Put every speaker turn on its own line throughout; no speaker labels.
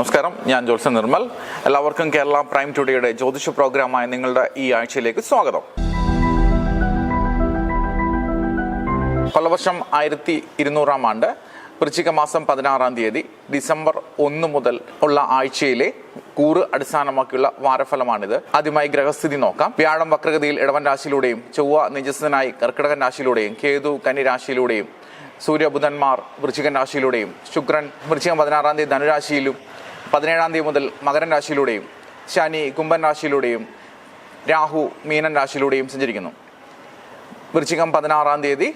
നമസ്കാരം. ഞാൻ ജോത്സൻ നിർമ്മൽ. എല്ലാവർക്കും കേരള പ്രൈം ടുഡേയുടെ ജ്യോതിഷ പ്രോഗ്രാമായ നിങ്ങളുടെ ഈ ആഴ്ചയിലേക്ക് സ്വാഗതം. കൊല്ലവർഷം ആയിരത്തി ഇരുന്നൂറാം ആണ്ട് വൃശ്ചിക മാസം പതിനാറാം തീയതി ഡിസംബർ ഒന്ന് മുതൽ ഉള്ള ആഴ്ചയിലെ കൂറ് അടിസ്ഥാനമാക്കിയുള്ള വാരഫലമാണിത്. ആദ്യമായി ഗ്രഹസ്ഥിതി നോക്കാം. വ്യാഴം വക്രഗതിയിൽ ഇടവൻ രാശിയിലൂടെയും ചൊവ്വ നിജസ്ഥനായി കർക്കിടകൻ രാശിയിലൂടെയും കേതു കന്നി രാശിയിലൂടെയും സൂര്യബുധന്മാർ വൃശ്ചികൻ രാശിയിലൂടെയും ശുക്രൻ വൃശ്ചികം പതിനാറാം തീയതി ധനുരാശിയിലും പതിനേഴാം തീയതി മുതൽ മകരൻ രാശിയിലൂടെയും ശനി കുംഭൻ രാശിയിലൂടെയും രാഹു മീനൻ രാശിയിലൂടെയും സഞ്ചരിക്കുന്നു. വൃശ്ചികം പതിനാറാം തീയതി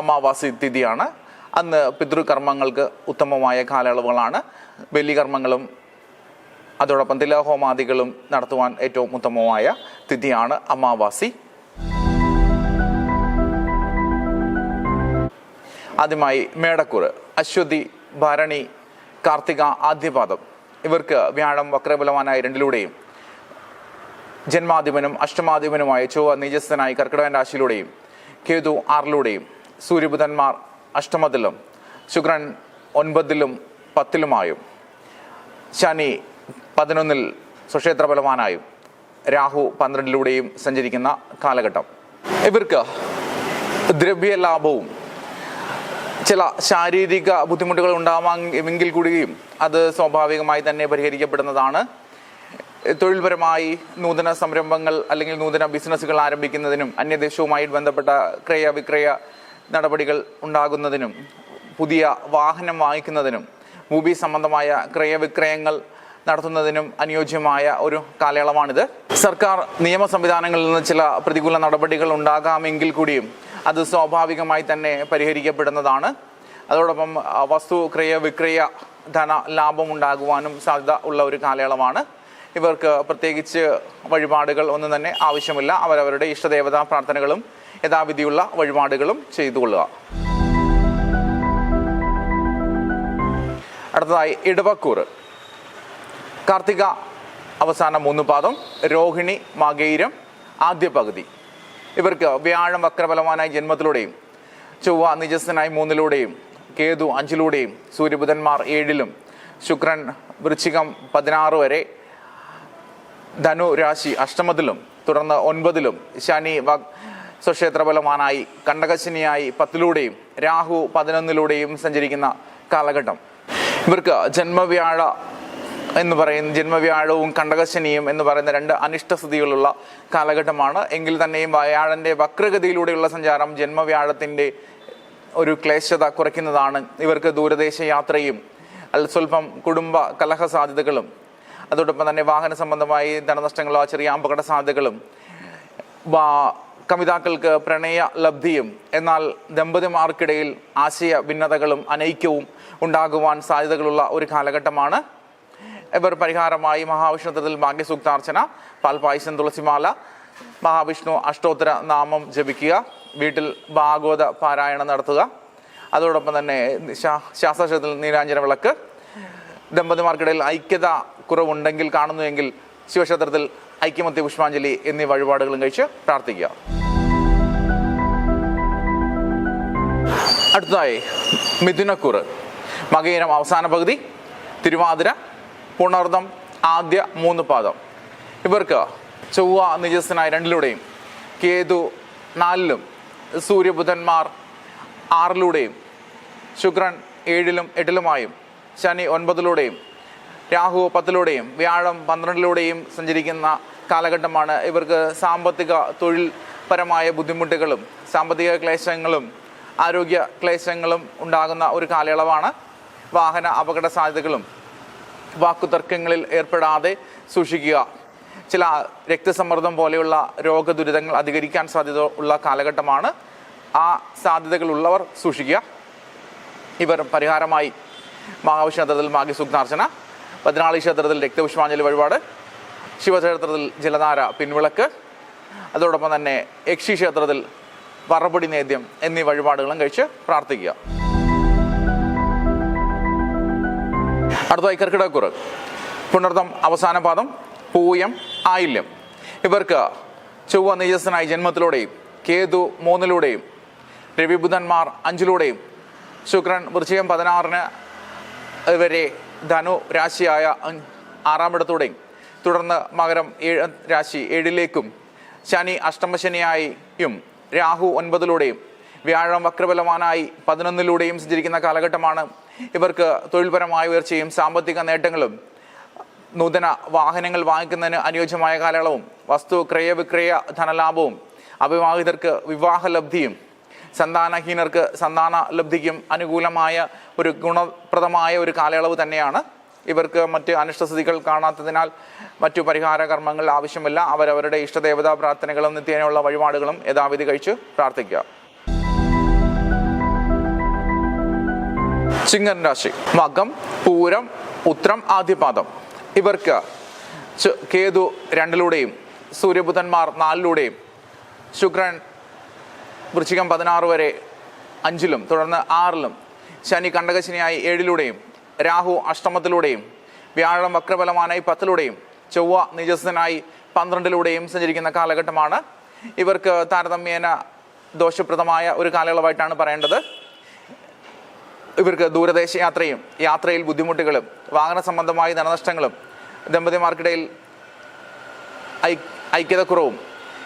അമാവാസി തിഥിയാണ്. അന്ന് പിതൃകർമ്മങ്ങൾക്ക് ഉത്തമമായ കാലയളവുകളാണ്. ബലികർമ്മങ്ങളും അതോടൊപ്പം തിലഹോമാദികളും നടത്തുവാൻ ഏറ്റവും ഉത്തമമായ തിഥിയാണ് അമാവാസി. ആദ്യമായി മേടക്കൂറ് അശ്വതി ഭരണി കാർത്തിക ആദ്യപാദം. ഇവർക്ക് വ്യാഴം വക്രബലവാനായ രണ്ടിലൂടെയും ജന്മാധിപനും അഷ്ടമാധിപനുമായ ചൊവ്വ നീജസ്ഥനായി കർക്കിടകൻ രാശിയിലൂടെയും കേതു ആറിലൂടെയും സൂര്യബുധന്മാർ അഷ്ടമത്തിലും ശുക്രൻ ഒൻപതിലും പത്തിലുമായും ശനി പതിനൊന്നിൽ സുക്ഷേത്ര ബലവാനായും രാഹു പന്ത്രണ്ടിലൂടെയും സഞ്ചരിക്കുന്ന കാലഘട്ടം. ഇവർക്ക് ദ്രവ്യലാഭവും ചില ശാരീരിക ബുദ്ധിമുട്ടുകൾ ഉണ്ടാവാമെങ്കിൽ കൂടിയും അത് സ്വാഭാവികമായി തന്നെ പരിഹരിക്കപ്പെടുന്നതാണ്. തൊഴിൽപരമായി നൂതന സംരംഭങ്ങൾ അല്ലെങ്കിൽ നൂതന ബിസിനസ്സുകൾ ആരംഭിക്കുന്നതിനും അന്യദേശവുമായി ബന്ധപ്പെട്ട ക്രയ വിക്രയ നടപടികൾ ഉണ്ടാകുന്നതിനും പുതിയ വാഹനം വാങ്ങിക്കുന്നതിനും ഭൂമി സംബന്ധമായ ക്രയവിക്രയങ്ങൾ നടത്തുന്നതിനും അനുയോജ്യമായ ഒരു കാലയളവാണിത്. സർക്കാർ നിയമ സംവിധാനങ്ങളിൽ നിന്ന് ചില പ്രതികൂല നടപടികൾ ഉണ്ടാകാമെങ്കിൽ കൂടിയും അത് സ്വാഭാവികമായി തന്നെ പരിഹരിക്കപ്പെടുന്നതാണ്. അതോടൊപ്പം വസ്തു ക്രയ വിക്രയ ധന ലാഭം ഉണ്ടാകുവാനും സാധ്യത ഉള്ള ഒരു കാലയളവാണ്. ഇവർക്ക് പ്രത്യേകിച്ച് വഴിപാടുകൾ ഒന്നും തന്നെ ആവശ്യമില്ല. അവരവരുടെ ഇഷ്ടദേവതാ പ്രാർത്ഥനകളും യഥാവിധിയുള്ള വഴിപാടുകളും ചെയ്തുകൊള്ളുക അടുത്തതായി ഇടവക്കൂറ് കാർത്തിക അവസാന മൂന്ന് പാദം. രോഹിണി മകൈരം ആദ്യ പകുതി. ഇവർക്ക് വ്യാഴം വക്രബലവാനായി ജന്മത്തിലൂടെയും ചൊവ്വ നിജസ്ഥനായി മൂന്നിലൂടെയും കേതു അഞ്ചിലൂടെയും സൂര്യബുധന്മാർ ഏഴിലും ശുക്രൻ വൃശ്ചികം പതിനാറ് വരെ ധനു രാശി അഷ്ടമത്തിലും തുടർന്ന് ഒൻപതിലും ശനി വ സ്വക്ഷേത്രബലവാനായി കണ്ടകശനിയായി പത്തിലൂടെയും രാഹു പതിനൊന്നിലൂടെയും സഞ്ചരിക്കുന്ന കാലഘട്ടം. ഇവർക്ക് ജന്മവ്യാഴ എന്ന് പറയുന്ന ജന്മവ്യാഴവും കണ്ടകശനിയും എന്ന് പറയുന്ന രണ്ട് അനിഷ്ടസ്ഥിതികളുള്ള കാലഘട്ടമാണ്. എങ്കിൽ തന്നെയും വ്യാഴന്റെ വക്രഗതിയിലൂടെയുള്ള സഞ്ചാരം ജന്മവ്യാഴത്തിന്റെ ഒരു ക്ലേശത കുറയ്ക്കുന്നതാണ്. ഇവർക്ക് ദൂരദേശ യാത്രയും സ്വല്പം കുടുംബ കലഹ സാധ്യതകളും അതോടൊപ്പം തന്നെ വാഹന സംബന്ധമായി ധനനഷ്ടങ്ങളോ ചെറിയ അപകട സാധ്യതകളും കമിതാക്കൾക്ക് പ്രണയ ലബ്ധിയും എന്നാൽ ദമ്പതിമാർക്കിടയിൽ ആശയ ഭിന്നതകളും അനൈക്യവും ഉണ്ടാകുവാൻ സാധ്യതകളുള്ള ഒരു കാലഘട്ടമാണ്. ഇവർ പരിഹാരമായി മഹാവിഷ്ണു മഹാവിഷ്ണുത്തിൽ ഭാഗ്യസൂക്താർച്ചന പാൽപായസം തുളസിമാല മഹാവിഷ്ണു അഷ്ടോത്തര നാമം ജപിക്കുക വീട്ടിൽ ഭാഗവത പാരായണം നടത്തുക. അതോടൊപ്പം തന്നെ ശാസ്ത്രക്ഷേത്രത്തിൽ നീരാഞ്ജന വിളക്ക്. ദമ്പതിമാർക്കിടയിൽ ഐക്യത കുറവുണ്ടെങ്കിൽ കാണുന്നുവെങ്കിൽ ശിവക്ഷേത്രത്തിൽ ഐക്യമത്യ പുഷ്പാഞ്ജലി എന്നീ വഴിപാടുകളും കഴിച്ച് പ്രാർത്ഥിക്കുക. അടുത്തതായി മിഥുനക്കുറ് മകയിരം അവസാന പകുതി തിരുവാതിര പുണർദം ആദ്യ മൂന്ന് പാദം. ഇവർക്ക് ചൊവ്വ നിജസ്സനായ രണ്ടിലൂടെയും കേതു നാലിലും സൂര്യബുധന്മാർ ആറിലൂടെയും ശുക്രൻ ഏഴിലും എട്ടിലുമായും ശനി ഒൻപതിലൂടെയും രാഹു പത്തിലൂടെയും വ്യാഴം പന്ത്രണ്ടിലൂടെയും സഞ്ചരിക്കുന്ന കാലഘട്ടമാണ് ഇവർക്ക് സാമ്പത്തിക തൊഴിൽപരമായ ബുദ്ധിമുട്ടുകളും സാമ്പത്തിക ക്ലേശങ്ങളും ആരോഗ്യ ക്ലേശങ്ങളും ഉണ്ടാകുന്ന ഒരു കാലയളവാണ്. വാഹന അപകട സാധ്യതകളും വാക്കുതർക്കങ്ങളിൽ ഏർപ്പെടാതെ സൂക്ഷിക്കുക. ചില രക്തസമ്മർദ്ദം പോലെയുള്ള രോഗദുരിതങ്ങൾ അധികരിക്കാൻ സാധ്യത ഉള്ള കാലഘട്ടമാണ്. ആ സാധ്യതകളുള്ളവർ സൂക്ഷിക്കുക. ഇവർ പരിഹാരമായി മഹാവിഷ്ണുത്തിൽ മാഗി സുഗ്നാർച്ചന പതിനാളി ക്ഷേത്രത്തിൽ രക്തപുഷ്പാഞ്ജലി വഴിപാട് ശിവക്ഷേത്രത്തിൽ ജലധാര പിൻവിളക്ക് അതോടൊപ്പം തന്നെ യക്ഷി ക്ഷേത്രത്തിൽ വറപൊടി നേദ്യം എന്നീ വഴിപാടുകളും കഴിച്ച് പ്രാർത്ഥിക്കുക. അടുത്തതായി കർക്കിടക്കുറ് പുണർദം അവസാന പാദം പൂയം ആയില്യം. ഇവർക്ക് ചൊവ്വ നിജസ്ഥനായി ജന്മത്തിലൂടെയും കേതു മൂന്നിലൂടെയും രവിബുധന്മാർ അഞ്ചിലൂടെയും ശുക്രൻ വൃശ്ചികം പതിനാറിന് വരെ ധനു രാശിയായ ആറാമിടത്തൂടെയും തുടർന്ന് മകരം ഏഴ് രാശി ഏഴിലേക്കും ശനി അഷ്ടമശനിയായും രാഹു ഒൻപതിലൂടെയും വ്യാഴം വക്രബലവാനായി പതിനൊന്നിലൂടെയും സഞ്ചരിക്കുന്ന കാലഘട്ടമാണ് ഇവർക്ക് തൊഴിൽപരമായ ഉയർച്ചയും സാമ്പത്തിക നേട്ടങ്ങളും നൂതന വാഹനങ്ങൾ വാങ്ങിക്കുന്നതിന് അനുയോജ്യമായ കാലയളവും വസ്തു ക്രയവിക്രയ ധനലാഭവും അവിവാഹിതർക്ക് വിവാഹലബ്ധിയും സന്താനഹീനർക്ക് സന്താന ലബ്ധിക്കും അനുകൂലമായ ഒരു ഗുണപ്രദമായ ഒരു കാലയളവ് തന്നെയാണ്. ഇവർക്ക് മറ്റ് അനിഷ്ടസ്ഥിതികൾ കാണാത്തതിനാൽ മറ്റു പരിഹാര കർമ്മങ്ങൾ ആവശ്യമില്ല. അവരവരുടെ ഇഷ്ടദേവതാ പ്രാർത്ഥനകളും നിത്യേനയുള്ള വഴിപാടുകളും യഥാവിധി കഴിച്ച് പ്രാർത്ഥിക്കുക. ചിങ്ങൻ രാശി. മകം പൂരം ഉത്രം ആദ്യപാദം. ഇവർക്ക് കേതു രണ്ടിലൂടെയും സൂര്യബുധന്മാർ നാലിലൂടെയും ശുക്രൻ വൃശ്ചികം പതിനാറ് വരെ അഞ്ചിലും തുടർന്ന് ആറിലും ശനി കണ്ടകശനിയായി ഏഴിലൂടെയും രാഹു അഷ്ടമത്തിലൂടെയും വ്യാഴം വക്രബലമാനായി പത്തിലൂടെയും ചൊവ്വ നിജസ്ഥനായി പന്ത്രണ്ടിലൂടെയും സഞ്ചരിക്കുന്ന കാലഘട്ടമാണ്. ഇവർക്ക് താരതമ്യേന ദോഷപ്രദമായ ഒരു കാലയളവായിട്ടാണ് പറയേണ്ടത്. ഇവർക്ക് ദൂരദേശ യാത്രയും യാത്രയിൽ ബുദ്ധിമുട്ടുകളും വാഹന സംബന്ധമായ ധനനഷ്ടങ്ങളും ദമ്പതിമാർക്കിടയിൽ ഐ ഐക്യതക്കുറവും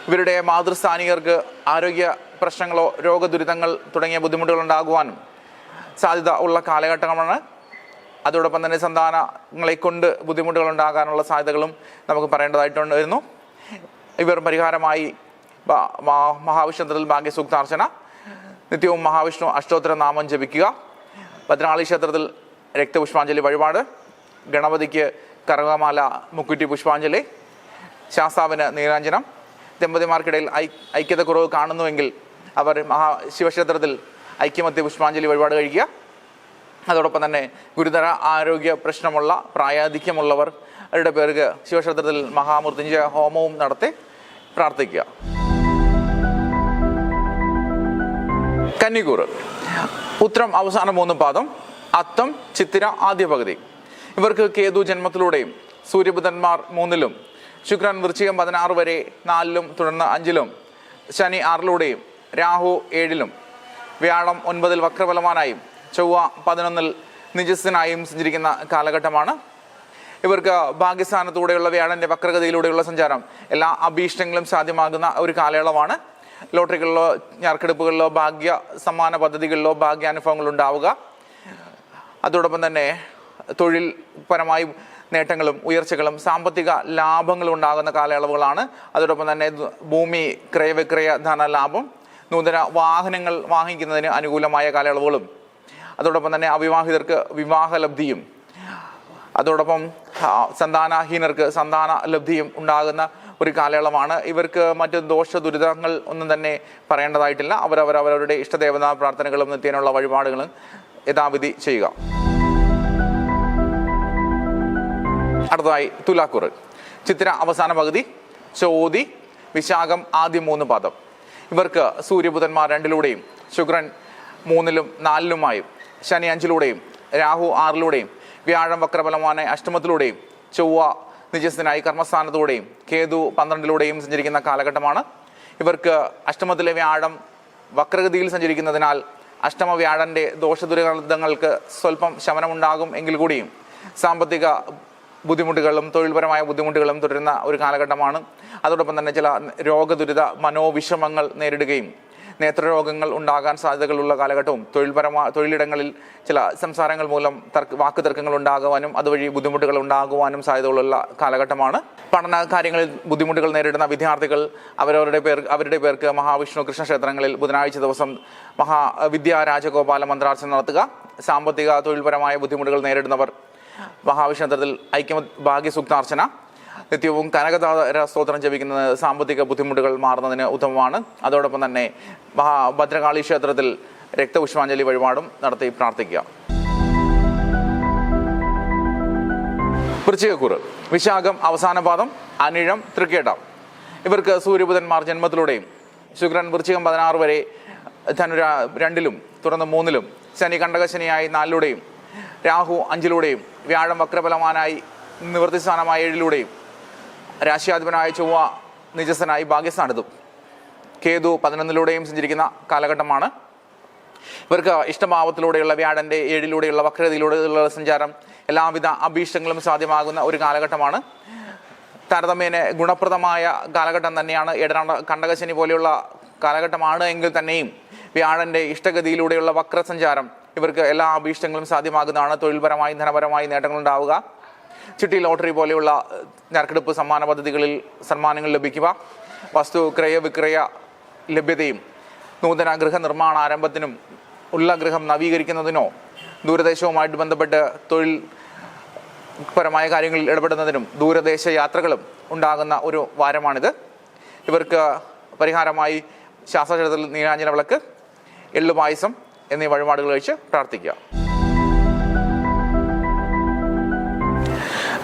ഇവരുടെ മാതൃസ്ഥാനികർക്ക് ആരോഗ്യ പ്രശ്നങ്ങളോ രോഗദുരിതങ്ങൾ തുടങ്ങിയ ബുദ്ധിമുട്ടുകൾ ഉണ്ടാകുവാനും സാധ്യത ഉള്ള കാലഘട്ടമാണ്. അതോടൊപ്പം തന്നെ സന്താനങ്ങളെ കൊണ്ട് ബുദ്ധിമുട്ടുകൾ ഉണ്ടാകാനുള്ള സാധ്യതകളും നമുക്ക് പറയേണ്ടതായിട്ടുണ്ട് വരുന്നു ഇവർ പരിഹാരമായി മഹാവിഷ്ണുത്തിൽ ഭാഗ്യസൂക്താർച്ചന. നിത്യവും മഹാവിഷ്ണു അഷ്ടോത്തര നാമം ജപിക്കുക. ഭദ്രകാളി ക്ഷേത്രത്തിൽ രക്തപുഷ്പാഞ്ജലി വഴിപാട്. ഗണപതിക്ക് കറുകമാല മുക്കുറ്റി പുഷ്പാഞ്ജലി ശാസ്താവിന് നീരാഞ്ജനം ദമ്പതിമാർക്കിടയിൽ ഐ ഐക്യതക്കുറവ് കാണുന്നുവെങ്കിൽ അവർ മഹാ ശിവക്ഷേത്രത്തിൽ ഐക്യമത്യ പുഷ്പാഞ്ജലി വഴിപാട് കഴിക്കുക. അതോടൊപ്പം തന്നെ ഗുരുതര ആരോഗ്യ പ്രശ്നമുള്ള പ്രായാധിക്യമുള്ളവർ അവരുടെ പേർക്ക് ശിവക്ഷേത്രത്തിൽ മഹാമൃത്യുഞ്ജയ ഹോമവും നടത്തി പ്രാർത്ഥിക്കുക. കന്നിക്കൂറ്. ഉത്രം അവസാന മൂന്ന് പാദം അത്തം ചിത്തിര ആദ്യ പകുതി ഇവർക്ക് കേതു ജന്മത്തിലൂടെയും സൂര്യബുധന്മാർ മൂന്നിലും ശുക്രൻ വൃശ്ചികം പതിനാറ് വരെ നാലിലും തുടർന്ന് അഞ്ചിലും ശനി ആറിലൂടെയും രാഹു ഏഴിലും വ്യാഴം ഒൻപതിൽ വക്രബലവാനായും ചൊവ്വ പതിനൊന്നിൽ നിജസ്ഥനായും സഞ്ചരിക്കുന്ന കാലഘട്ടമാണ്. ഇവർക്ക് ഭാഗ്യസ്ഥാനത്തൂടെയുള്ള വ്യാഴന്റെ വക്രഗതിയിലൂടെയുള്ള സഞ്ചാരം എല്ലാ അഭീഷ്ടങ്ങളും സാധ്യമാകുന്ന ഒരു കാലയളവാണ്. ലോട്ടറികളിലോ ഞാർക്കെടുപ്പുകളിലോ ഭാഗ്യ സമ്മാന പദ്ധതികളിലോ ഭാഗ്യാനുഭവങ്ങൾ ഉണ്ടാവുക. അതോടൊപ്പം തന്നെ തൊഴിൽ പരമായി നേട്ടങ്ങളും ഉയർച്ചകളും സാമ്പത്തിക ലാഭങ്ങളും ഉണ്ടാകുന്ന കാലയളവുകളാണ്. അതോടൊപ്പം തന്നെ ഭൂമി ക്രയവിക്രയ ധനലാഭം നൂതന വാഹനങ്ങൾ വാങ്ങിക്കുന്നതിന് അനുകൂലമായ കാലയളവുകളും അതോടൊപ്പം തന്നെ അവിവാഹിതർക്ക് വിവാഹലബ്ധിയും അതോടൊപ്പം സന്താനഹീനർക്ക് സന്താന ലബ്ധിയും ഉണ്ടാകുന്ന ഒരു കാലയളവാണ്. ഇവർക്ക് മറ്റ് ദോഷ ദുരിതങ്ങൾ ഒന്നും തന്നെ പറയേണ്ടതായിട്ടില്ല. അവരവർ അവരവരുടെ ഇഷ്ടദേവതാ പ്രാർത്ഥനകളും നിത്യേനുള്ള വഴിപാടുകളും യഥാവിധി ചെയ്യുക. അടുത്തതായി തുലാക്കുറ് ചിത്ര അവസാന പകുതി ചോതി വിശാഖം ആദ്യം മൂന്ന് പാദം. ഇവർക്ക് സൂര്യബുധന്മാർ രണ്ടിലൂടെയും ശുക്രൻ മൂന്നിലും നാലിലുമായും ശനി അഞ്ചിലൂടെയും രാഹു ആറിലൂടെയും വ്യാഴം വക്രബലമാന അഷ്ടമത്തിലൂടെയും ചൊവ്വ നിജസ്ഥനായി കർമ്മസ്ഥാനത്തൂടെയും കേതു പന്ത്രണ്ടിലൂടെയും സഞ്ചരിക്കുന്ന കാലഘട്ടമാണ്. ഇവർക്ക് അഷ്ടമത്തിലെ വ്യാഴം വക്രഗതിയിൽ സഞ്ചരിക്കുന്നതിനാൽ അഷ്ടമ വ്യാഴന്റെ ദോഷദുരിതങ്ങൾക്ക് സ്വല്പം ശമനമുണ്ടാകും എങ്കിൽ കൂടിയും സാമ്പത്തിക ബുദ്ധിമുട്ടുകളും തൊഴിൽപരമായ ബുദ്ധിമുട്ടുകളും തുടരുന്ന ഒരു കാലഘട്ടമാണ്. അതോടൊപ്പം തന്നെ ചില രോഗദുരിത മനോവിഷമങ്ങൾ നേരിടുകയും നേത്രരോഗങ്ങൾ ഉണ്ടാകാൻ സാധ്യതകളുള്ള കാലഘട്ടവും തൊഴിൽപരമാ തൊഴിലിടങ്ങളിൽ ചില സംസാരങ്ങൾ മൂലം തർക്ക വാക്ക് തർക്കങ്ങൾ ഉണ്ടാകുവാനും അതുവഴി ബുദ്ധിമുട്ടുകൾ ഉണ്ടാകുവാനും സാധ്യതകളുള്ള കാലഘട്ടമാണ്. പഠന കാര്യങ്ങളിൽ ബുദ്ധിമുട്ടുകൾ നേരിടുന്ന വിദ്യാർത്ഥികൾ അവരവരുടെ പേർ അവരുടെ പേർക്ക് മഹാവിഷ്ണു കൃഷ്ണ ക്ഷേത്രങ്ങളിൽ ബുധനാഴ്ച ദിവസം മഹാ വിദ്യാ രാജഗോപാല മന്ത്രാർച്ചന നടത്തുക. സാമ്പത്തിക തൊഴിൽപരമായ ബുദ്ധിമുട്ടുകൾ നേരിടുന്നവർ മഹാവിഷ്ണു ക്ഷേത്രത്തിൽ ഐക്യമ ഭാഗ്യസൂക്താർച്ചന നിത്യവും കനകതാര സ്തോത്രം ജപിക്കുന്നത് സാമ്പത്തിക ബുദ്ധിമുട്ടുകൾ മാറുന്നതിന് ഉത്തമമാണ്. അതോടൊപ്പം തന്നെ മഹാഭദ്രകാളി ക്ഷേത്രത്തിൽ രക്തപുഷ്പാഞ്ജലി വഴിപാടും നടത്തി പ്രാർത്ഥിക്കുക. വൃശ്ചികക്കുറ് വിശാഖം അവസാന പാദം അനിഴം തൃക്കേട്ടം ഇവർക്ക് സൂര്യബുധന്മാർ ജന്മത്തിലൂടെയും ശുക്രൻ വൃശ്ചികം പതിനാറ് വരെ ധനുര രണ്ടിലും തുടർന്ന് മൂന്നിലും ശനി കണ്ടകശനിയായി നാലിലൂടെയും രാഹു അഞ്ചിലൂടെയും വ്യാഴം വക്രബലമാനായി നിവൃത്തിസ്ഥാനമായ ഏഴിലൂടെയും രാശിയാധിപനായ ചൊവ്വ നിജസ്ഥനായി ഭാഗ്യസ്ഥാനത്തും കേതു പതിനൊന്നിലൂടെയും സഞ്ചരിക്കുന്ന കാലഘട്ടമാണ്. ഇവർക്ക് ഇഷ്ടഭാവത്തിലൂടെയുള്ള വ്യാഴന്റെ ഏഴിലൂടെയുള്ള വക്രതയിലൂടെയുള്ള സഞ്ചാരം എല്ലാവിധ അഭീഷ്ടങ്ങളും സാധ്യമാകുന്ന ഒരു കാലഘട്ടമാണ്. താരതമ്യേന ഗുണപ്രദമായ കാലഘട്ടം തന്നെയാണ്. ഏതാണ്ട് കണ്ടകശനി പോലെയുള്ള കാലഘട്ടമാണ് എങ്കിൽ തന്നെയും വ്യാഴന്റെ ഇഷ്ടഗതിയിലൂടെയുള്ള വക്രസഞ്ചാരം ഇവർക്ക് എല്ലാ അഭീഷ്ടങ്ങളും സാധ്യമാകുന്നതാണ്. തൊഴിൽപരമായി ധനപരമായി നേട്ടങ്ങൾ ഉണ്ടാവുക ചിട്ടി ലോട്ടറി പോലെയുള്ള നറുക്കെടുപ്പ് സമ്മാന പദ്ധതികളിൽ സമ്മാനങ്ങൾ ലഭിക്കുക. വസ്തു ക്രയ വിക്രയ ലഭ്യതയും നൂതന ഗൃഹനിർമ്മാണ ആരംഭത്തിനും ഉള്ള ഗൃഹം നവീകരിക്കുന്നതിനോ ദൂരദേശവുമായിട്ട് ബന്ധപ്പെട്ട് തൊഴിൽ പരമായ കാര്യങ്ങളിൽ ഇടപെടുന്നതിനും ദൂരദേശ യാത്രകളും ഉണ്ടാകുന്ന ഒരു വാരമാണിത്. ഇവർക്ക് പരിഹാരമായി ശാസ്ത്രക്ഷേത്രത്തിൽ നീരാഞ്ജന വിളക്ക് എള്ളു പായസം എന്നീ വഴിപാടുകൾ കഴിച്ച് പ്രാർത്ഥിക്കുക.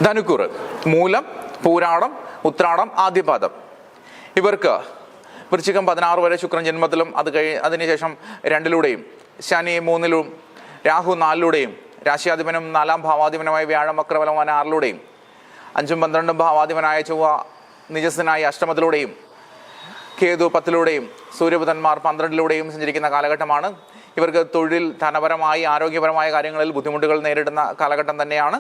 ധനുക്കൂറ് മൂലം പൂരാടം ഉത്രാടം ആദ്യപാദം. ഇവർക്ക് വൃശ്ചികം പതിനാറ് വരെ ശുക്രൻ ജന്മത്തിലും അത് കഴി അതിനുശേഷം രണ്ടിലൂടെയും ശനി മൂന്നിലും രാഹു നാലിലൂടെയും രാശിയാധിപനും നാലാം ഭാവാധിപനുമായ വ്യാഴം വക്രബലവാൻ ആറിലൂടെയും അഞ്ചും പന്ത്രണ്ടും ഭാവാധിപനായ ചൊവ്വ നിജസ്ഥനായ അഷ്ടമത്തിലൂടെയും കേതു പത്തിലൂടെയും സൂര്യബുധന്മാർ പന്ത്രണ്ടിലൂടെയും സഞ്ചരിക്കുന്ന കാലഘട്ടമാണ്. ഇവർക്ക് തൊഴിൽ ധനപരമായി ആരോഗ്യപരമായ കാര്യങ്ങളിൽ ബുദ്ധിമുട്ടുകൾ നേരിടുന്ന കാലഘട്ടം തന്നെയാണ്.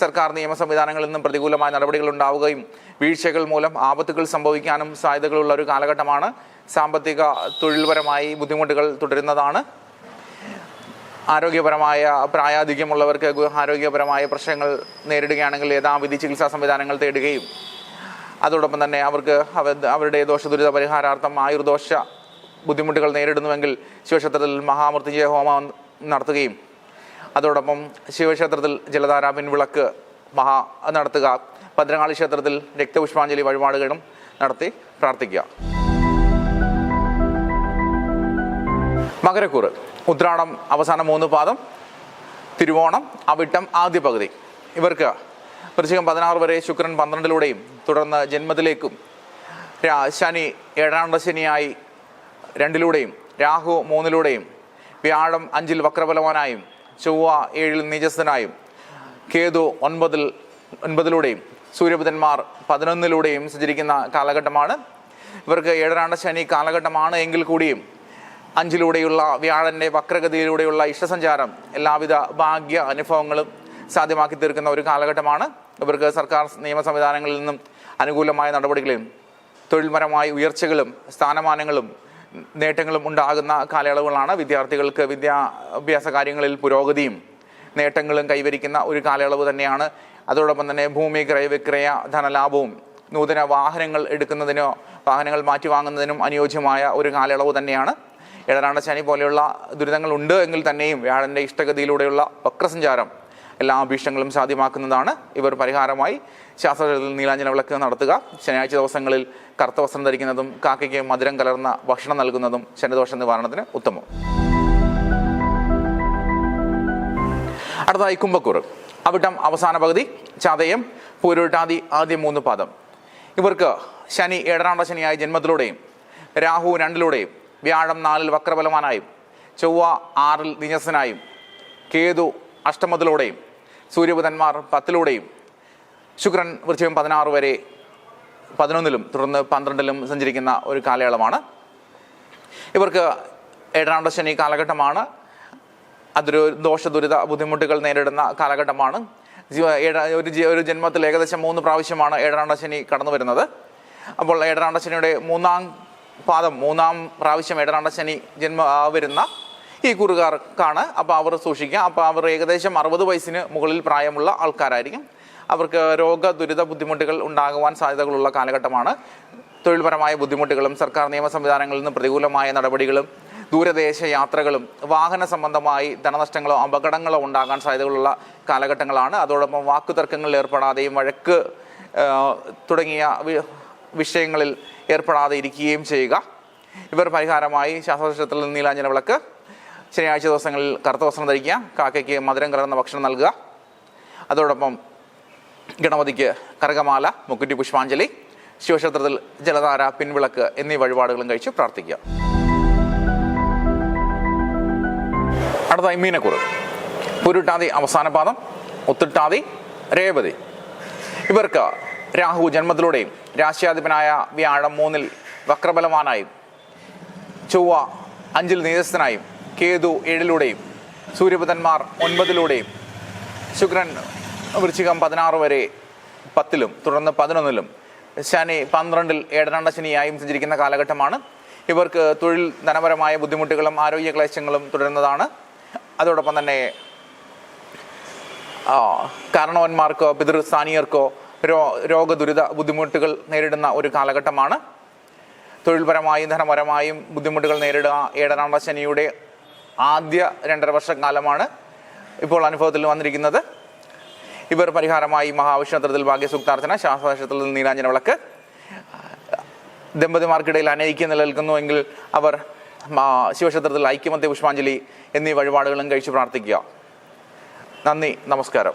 സർക്കാർ നിയമ സംവിധാനങ്ങളിൽ നിന്നും പ്രതികൂലമായ നടപടികൾ ഉണ്ടാവുകയും വീഴ്ചകൾ മൂലം ആപത്തുകൾ സംഭവിക്കാനും സാധ്യതകളുള്ള ഒരു കാലഘട്ടമാണ് സാമ്പത്തിക തൊഴിൽപരമായി ബുദ്ധിമുട്ടുകൾ തുടരുന്നതാണ്. ആരോഗ്യപരമായ പ്രായാധിക്യമുള്ളവർക്ക് ആരോഗ്യപരമായ പ്രശ്നങ്ങൾ നേരിടുകയാണെങ്കിൽ യഥാവിധി ചികിത്സാ സംവിധാനങ്ങൾ തേടുകയും അതോടൊപ്പം തന്നെ അവർക്ക് അവ- അവരുടെ ദോഷദുരിത പരിഹാരാർത്ഥം ആയുർദോഷ ബുദ്ധിമുട്ടുകൾ നേരിടുന്നുവെങ്കിൽ ശിവക്ഷേത്രത്തിൽ മഹാമൃത്യുജയ ഹോമം നടത്തുകയും അതോടൊപ്പം ശിവക്ഷേത്രത്തിൽ ജലധാര പിൻവിളക്ക് മഹാ നടത്തുക ഭദ്രകാളി ക്ഷേത്രത്തിൽ രക്തപുഷ്പാഞ്ജലി വഴിപാടുകളും നടത്തി പ്രാർത്ഥിക്കുക. മകരക്കൂറ് ഉത്രാടം അവസാന മൂന്ന് പാദം തിരുവോണം അവിട്ടം ആദ്യ പകുതി. ഇവർക്ക് വൃശ്ചികം പതിനാറ് വരെ ശുക്രൻ പന്ത്രണ്ടിലൂടെയും തുടർന്ന് ജന്മത്തിലേക്കും ശനി ഏഴാണ്ട ശനിയായി രണ്ടിലൂടെയും രാഹു മൂന്നിലൂടെയും വ്യാഴം അഞ്ചിൽ വക്രബലവാനായും ചൊവ്വ ഏഴിൽ നീചസ്ഥനായും കേതു ഒൻപതിൽ ഒൻപതിലൂടെയും സൂര്യബുധന്മാർ പതിനൊന്നിലൂടെയും സഞ്ചരിക്കുന്ന കാലഘട്ടമാണ്. ഇവർക്ക് ഏഴരാണ്ട ശനി കാലഘട്ടമാണ് എങ്കിൽ കൂടിയും അഞ്ചിലൂടെയുള്ള വ്യാഴന്റെ വക്രഗതിയിലൂടെയുള്ള ഇഷ്ടസഞ്ചാരം എല്ലാവിധ ഭാഗ്യ അനുഭവങ്ങളും സാധ്യമാക്കി തീർക്കുന്ന ഒരു കാലഘട്ടമാണ്. ഇവർക്ക് സർക്കാർ നിയമ സംവിധാനങ്ങളിൽ നിന്നും അനുകൂലമായ നടപടികളും തൊഴിൽപരമായ ഉയർച്ചകളും സ്ഥാനമാനങ്ങളും നേട്ടങ്ങളും ഉണ്ടാകുന്ന കാലയളവുകളാണ്. വിദ്യാർത്ഥികൾക്ക് വിദ്യാഭ്യാസ കാര്യങ്ങളിൽ പുരോഗതിയും നേട്ടങ്ങളും കൈവരിക്കുന്ന ഒരു കാലയളവ് തന്നെയാണ്. അതോടൊപ്പം തന്നെ ഭൂമി ക്രയവിക്രയ ധനലാഭവും നൂതന വാഹനങ്ങൾ എടുക്കുന്നതിനോ വാഹനങ്ങൾ മാറ്റി വാങ്ങുന്നതിനും അനുയോജ്യമായ ഒരു കാലയളവ് തന്നെയാണ്. ഏഴരാണ്ട ശനി പോലെയുള്ള ദുരിതങ്ങൾ ഉണ്ട് എങ്കിൽ തന്നെയും വ്യാഴന്റെ ഇഷ്ടഗതിയിലൂടെയുള്ള വക്രസഞ്ചാരം എല്ലാ അഭീഷ്ടങ്ങളും സാധ്യമാക്കുന്നതാണ്. ഇവർ പരിഹാരമായി ശാസ്ത്രത്തിൽ നീലാഞ്ജന വിളക്ക് നടത്തുക. ശനിയാഴ്ച ദിവസങ്ങളിൽ കറുത്ത വസ്ത്രം ധരിക്കുന്നതും കാക്കയ്ക്ക് മധുരം കലർന്ന ഭക്ഷണം നൽകുന്നതും ശനിദോഷ നിവാരണത്തിന് ഉത്തമം. അടുത്തതായി കുംഭക്കൂർ അവിട്ടം അവസാന പകുതി ചതയം പൂരുട്ടാതി ആദ്യം മൂന്ന് പാദം. ഇവർക്ക് ശനി ഏഴരാണ്ട ശനിയായ ജന്മത്തിലൂടെയും രാഹു രണ്ടിലൂടെയും വ്യാഴം നാലിൽ വക്രബലവാനായും ചൊവ്വ ആറിൽ നിജസ്സനായും കേതു അഷ്ടമത്തിലൂടെയും സൂര്യബുധന്മാർ പത്തിലൂടെയും ശുക്രൻ വൃശ്ചികം പതിനാറ് വരെ പതിനൊന്നിലും തുടർന്ന് പന്ത്രണ്ടിലും സഞ്ചരിക്കുന്ന ഒരു കാലയളവാണ്. ഇവർക്ക് ഏഴാണ്ട ശനി കാലഘട്ടമാണ്. അതൊരു ദോഷ ദുരിത ബുദ്ധിമുട്ടുകൾ നേരിടുന്ന കാലഘട്ടമാണ്. ഒരു ഒരു ജന്മത്തിൽ ഏകദേശം മൂന്ന് പ്രാവശ്യമാണ് ഏഴാണ്ട ശനി കടന്നു വരുന്നത്. അപ്പോൾ ഏഴാണ്ട ശനിയുടെ മൂന്നാം പാദം മൂന്നാം പ്രാവശ്യം ഏഴാണ്ട ശനി ജന്മ വരുന്ന ഈ കുറുകാർക്കാണ്. അപ്പോൾ അവർ സൂക്ഷിക്കുക. അപ്പോൾ അവർ ഏകദേശം അറുപത് വയസ്സിന് മുകളിൽ പ്രായമുള്ള ആൾക്കാരായിരിക്കും. അവർക്ക് രോഗ ദുരിത ബുദ്ധിമുട്ടുകൾ ഉണ്ടാകുവാൻ സാധ്യതകളുള്ള കാലഘട്ടമാണ്. തൊഴിൽപരമായ ബുദ്ധിമുട്ടുകളും സർക്കാർ നിയമ സംവിധാനങ്ങളിൽ നിന്ന് പ്രതികൂലമായ നടപടികളും ദൂരദേശ യാത്രകളും വാഹന സംബന്ധമായി ധനനഷ്ടങ്ങളോ അപകടങ്ങളോ ഉണ്ടാകാൻ സാധ്യതകളുള്ള കാലഘട്ടങ്ങളാണ്. അതോടൊപ്പം വാക്കുതർക്കങ്ങളിൽ ഏർപ്പെടാതെയും വഴക്ക് തുടങ്ങിയ വിഷയങ്ങളിൽ ഏർപ്പെടാതെ ഇരിക്കുകയും ചെയ്യുക. ഇവർ പരിഹാരമായി ശാസ്ത്രക്ഷേത്രത്തിൽ നീലാഞ്ജന വിളക്ക് ശനിയാഴ്ച ദിവസങ്ങളിൽ കറുത്ത വസ്ത്രം ധരിക്കുക കാക്കയ്ക്ക് മധുരം കലർന്ന ഭക്ഷണം നൽകുക. അതോടൊപ്പം ഗണപതിക്ക് കരകമാല മുക്കുറ്റി പുഷ്പാഞ്ജലി ശിവക്ഷേത്രത്തിൽ ജലധാര പിൻവിളക്ക് എന്നീ വഴിപാടുകളും കഴിച്ച് പ്രാർത്ഥിക്കുക. അടുത്തായി മീനക്കുറ്. പുരുട്ടാതി അവസാന പാദം ഉത്തിട്ടാതി രേവതി. ഇവർക്ക് രാഹു ജന്മത്തിലൂടെയും രാശ്യാധിപനായ വ്യാഴം മൂന്നിൽ വക്രബലവാനായും ചൊവ്വ അഞ്ചിൽ നീതസ്ഥനായും കേതു ഏഴിലൂടെയും സൂര്യബുധന്മാർ ഒൻപതിലൂടെയും ശുക്രൻ വൃശ്ചികം പതിനാറ് വരെ പത്തിലും തുടർന്ന് പതിനൊന്നിലും. ശനി പന്ത്രണ്ടിൽ ഏഴരണ്ട ശനിയായും സഞ്ചരിക്കുന്ന കാലഘട്ടമാണ്. ഇവർക്ക് തൊഴിൽ ധനപരമായ ബുദ്ധിമുട്ടുകളും ആരോഗ്യ ക്ലേശങ്ങളും തുടരുന്നതാണ്. അതോടൊപ്പം തന്നെ കാരണവന്മാർക്കോ പിതൃസ്ഥാനീയർക്കോ രോ രോഗദുരിത ബുദ്ധിമുട്ടുകൾ നേരിടുന്ന ഒരു കാലഘട്ടമാണ്. തൊഴിൽപരമായും ധനപരമായും ബുദ്ധിമുട്ടുകൾ നേരിടുക ഏഴരാണ്ട ശനിയുടെ ആദ്യ രണ്ടര വർഷക്കാലമാണ് ഇപ്പോൾ അനുഭവത്തിൽ വന്നിരിക്കുന്നത്. ഇവർ പരിഹാരമായി മഹാവിഷ്ണുത്രത്തിൽ ഭാഗ്യസൂക്താർച്ചന നിന്ന് നീരാഞ്ജന വിളക്ക്. ദമ്പതിമാർക്കിടയിൽ അനൈക്യം നിലനിൽക്കുന്നുവെങ്കിൽ അവർ ശിവക്ഷേത്രത്തിൽ ഐക്യമത്യ പുഷ്പാഞ്ജലി എന്നീ വഴിപാടുകളും കഴിച്ച് പ്രാർത്ഥിക്കുക. നന്ദി നമസ്കാരം.